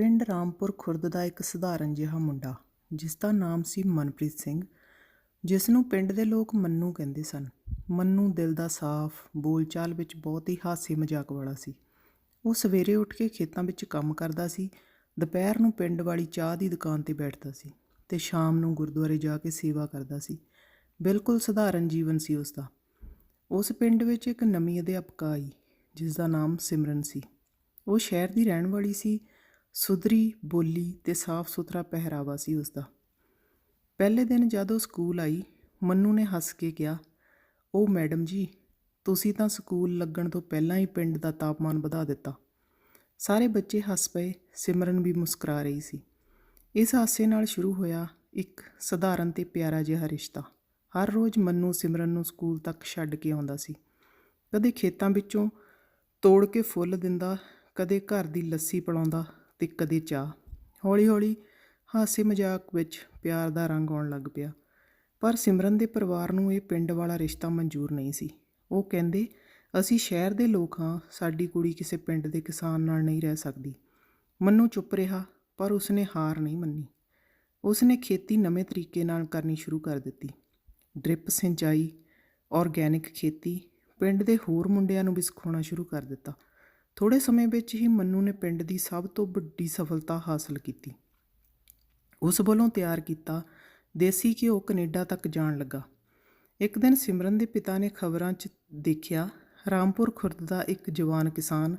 ਪਿੰਡ ਰਾਮਪੁਰ ਖੁਰਦ ਦਾ ਇੱਕ ਸਧਾਰਨ ਜਿਹਾ ਮੁੰਡਾ, ਜਿਸ ਦਾ ਨਾਮ ਸੀ ਮਨਪ੍ਰੀਤ ਸਿੰਘ, ਜਿਸ ਨੂੰ ਪਿੰਡ ਦੇ ਲੋਕ ਮੰਨੂ ਕਹਿੰਦੇ ਸਨ। ਮੰਨੂ ਦਿਲ ਦਾ ਸਾਫ਼, ਬੋਲਚਾਲ ਵਿੱਚ ਬਹੁਤ ਹੀ ਹਾਸੇ ਮਜ਼ਾਕ ਵਾਲਾ ਸੀ। ਉਹ ਸਵੇਰੇ ਉੱਠ ਕੇ ਖੇਤਾਂ ਵਿੱਚ ਕੰਮ ਕਰਦਾ ਸੀ, ਦੁਪਹਿਰ ਨੂੰ ਪਿੰਡ ਵਾਲੀ ਚਾਹ ਦੀ ਦੁਕਾਨ ਤੇ ਬੈਠਦਾ ਸੀ ਤੇ ਸ਼ਾਮ ਨੂੰ ਗੁਰਦੁਆਰੇ ਜਾ ਕੇ ਸੇਵਾ ਕਰਦਾ ਸੀ। ਬਿਲਕੁਲ ਸਧਾਰਨ ਜੀਵਨ ਸੀ ਉਸ ਦਾ। ਉਸ ਪਿੰਡ ਵਿੱਚ ਇੱਕ ਨਵੀਂ ਅਧਿਆਪਕਾ ਆਈ, ਜਿਸ ਦਾ ਨਾਮ ਸਿਮਰਨ ਸੀ। ਉਹ ਸ਼ਹਿਰ ਦੀ ਰਹਿਣ ਵਾਲੀ ਸੀ ਸੁਧਰੀ, ਬੋਲੀ ਤੇ ਸਾਫ਼ ਸੁਥਰਾ ਪਹਿਰਾਵਾ ਸੀ ਉਸ ਦਾ ਪਹਿਲੇ ਦਿਨ ਜਦ ਉਹ ਸਕੂਲ ਆਈ, ਮੰਨੂ ਨੇ ਹੱਸ ਕੇ ਕਿਹਾ, ਉਹ ਮੈਡਮ ਜੀ, ਤੁਸੀਂ ਤਾਂ ਸਕੂਲ ਲੱਗਣ ਤੋਂ ਪਹਿਲਾਂ ਹੀ ਪਿੰਡ ਦਾ ਤਾਪਮਾਨ ਵਧਾ ਦਿੱਤਾ। ਸਾਰੇ ਬੱਚੇ ਹੱਸ ਪਏ, ਸਿਮਰਨ ਵੀ ਮੁਸਕਰਾ ਰਹੀ ਸੀ। ਇਸ ਹਾਸੇ ਨਾਲ ਸ਼ੁਰੂ ਹੋਇਆ ਇੱਕ ਸਧਾਰਨ ਤੇ ਪਿਆਰਾ ਜਿਹਾ ਰਿਸ਼ਤਾ। ਹਰ ਰੋਜ਼ ਮੰਨੂ ਸਿਮਰਨ ਨੂੰ ਸਕੂਲ ਤੱਕ ਛੱਡ ਕੇ ਆਉਂਦਾ ਸੀ। ਕਦੇ ਖੇਤਾਂ ਵਿੱਚੋਂ ਤੋੜ ਕੇ ਫੁੱਲ ਦਿੰਦਾ, ਕਦੇ ਘਰ ਦੀ ਲੱਸੀ ਪਿਲਾਉਂਦਾ ਤੇ ਕਦੇ ਚਾਹ। ਹੌਲੀ-ਹੌਲੀ ਹਾਸੇ ਮਜ਼ਾਕ ਵਿੱਚ ਪਿਆਰ ਦਾ ਰੰਗ ਆਉਣ ਲੱਗ ਪਿਆ। ਪਰ ਸਿਮਰਨ ਦੇ ਪਰਿਵਾਰ ਨੂੰ ਇਹ ਪਿੰਡ ਵਾਲਾ ਰਿਸ਼ਤਾ ਮਨਜ਼ੂਰ ਨਹੀਂ ਸੀ। ਉਹ ਕਹਿੰਦੇ, ਅਸੀਂ ਸ਼ਹਿਰ ਦੇ ਲੋਕ ਹਾਂ, ਸਾਡੀ ਕੁੜੀ ਕਿਸੇ ਪਿੰਡ ਦੇ ਕਿਸਾਨ ਨਾਲ ਨਹੀਂ ਰਹਿ ਸਕਦੀ। ਮੰਨੂ ਚੁੱਪ ਰਿਹਾ, ਪਰ ਉਸਨੇ ਹਾਰ ਨਹੀਂ ਮੰਨੀ। ਉਸਨੇ ਖੇਤੀ ਨਵੇਂ ਤਰੀਕੇ ਨਾਲ ਕਰਨੀ ਸ਼ੁਰੂ ਕਰ ਦਿੱਤੀ। ਡ੍ਰਿਪ ਸਿੰਚਾਈ ਆਰਗੈਨਿਕ ਖੇਤੀ, ਪਿੰਡ ਦੇ ਹੋਰ ਮੁੰਡਿਆਂ ਨੂੰ ਵੀ ਸਿਖਾਉਣਾ ਸ਼ੁਰੂ ਕਰ ਦਿੱਤਾ। ਥੋੜੇ ਸਮੇਂ ਵਿੱਚ ਹੀ ਮੰਨੂ ਨੇ ਪਿੰਡ ਦੀ ਸਭ ਤੋਂ ਵੱਡੀ ਸਫਲਤਾ ਹਾਸਲ ਕੀਤੀ। ਉਸ ਵੱਲੋਂ ਤਿਆਰ ਕੀਤਾ ਦੇਸੀ ਘਿਓ ਕੈਨੇਡਾ ਤੱਕ ਜਾਣ ਲੱਗਾ। ਇੱਕ ਦਿਨ ਸਿਮਰਨ ਦੇ ਪਿਤਾ ਨੇ ਖਬਰਾਂ 'ਚ ਦੇਖਿਆ, ਰਾਮਪੁਰ ਖੁਰਦ ਦਾ ਇੱਕ ਜਵਾਨ ਕਿਸਾਨ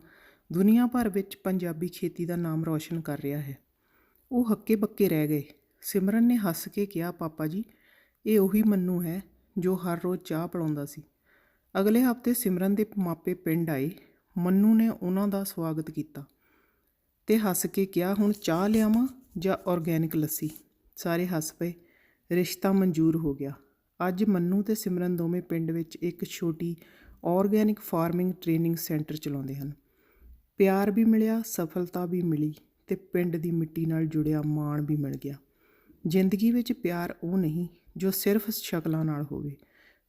ਦੁਨੀਆ ਭਰ ਵਿੱਚ ਪੰਜਾਬੀ ਖੇਤੀ ਦਾ ਨਾਮ ਰੌਸ਼ਨ ਕਰ ਰਿਹਾ ਹੈ। ਉਹ ਹੱਕੇ ਬੱਕੇ ਰਹਿ ਗਏ। ਸਿਮਰਨ ਨੇ ਹੱਸ ਕੇ ਕਿਹਾ, ਪਾਪਾ ਜੀ, ਇਹ ਉਹੀ ਮੰਨੂ ਹੈ ਜੋ ਹਰ ਰੋਜ਼ ਚਾਹ ਪਿਲਾਉਂਦਾ ਸੀ। ਅਗਲੇ ਹਫ਼ਤੇ ਸਿਮਰਨ ਦੇ ਮਾਪੇ ਪਿੰਡ ਆਏ। ਮੰਨੂ ਨੇ ਉਹਨਾਂ ਦਾ ਸਵਾਗਤ ਕੀਤਾ ਤੇ ਹੱਸ ਕੇ ਕਿਹਾ, ਹੁਣ ਚਾਹ ਲਿਆਵਾਂ ਜਾਂ ਆਰਗੈਨਿਕ ਲੱਸੀ? ਸਾਰੇ ਹੱਸ ਪਏ। ਰਿਸ਼ਤਾ ਮਨਜ਼ੂਰ ਹੋ ਗਿਆ। ਅੱਜ ਮੰਨੂ ਤੇ ਸਿਮਰਨ ਦੋਵੇਂ ਪਿੰਡ ਵਿੱਚ ਇੱਕ ਛੋਟੀ ਆਰਗੈਨਿਕ ਫਾਰਮਿੰਗ ਟ੍ਰੇਨਿੰਗ ਸੈਂਟਰ ਚਲਾਉਂਦੇ ਹਨ। ਪਿਆਰ ਵੀ ਮਿਲਿਆ, ਸਫਲਤਾ ਵੀ ਮਿਲੀ ਤੇ ਪਿੰਡ ਦੀ ਮਿੱਟੀ ਨਾਲ ਜੁੜਿਆ ਮਾਣ ਵੀ ਮਿਲ ਗਿਆ। ਜ਼ਿੰਦਗੀ ਵਿੱਚ ਪਿਆਰ ਉਹ ਨਹੀਂ ਜੋ ਸਿਰਫ ਸ਼ਕਲਾਂ ਨਾਲ ਹੋਵੇ।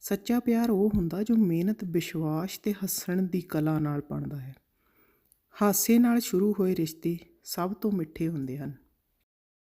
ਸੱਚਾ ਪਿਆਰ ਉਹ ਹੁੰਦਾ ਜੋ ਮਿਹਨਤ, ਵਿਸ਼ਵਾਸ ਤੇ ਹੱਸਣ ਦੀ ਕਲਾ ਨਾਲ ਬਣਦਾ ਹੈ। ਹਾਸੇ ਨਾਲ ਸ਼ੁਰੂ ਹੋਏ ਰਿਸ਼ਤੇ ਸਭ ਤੋਂ ਮਿੱਠੇ ਹੁੰਦੇ ਹਨ।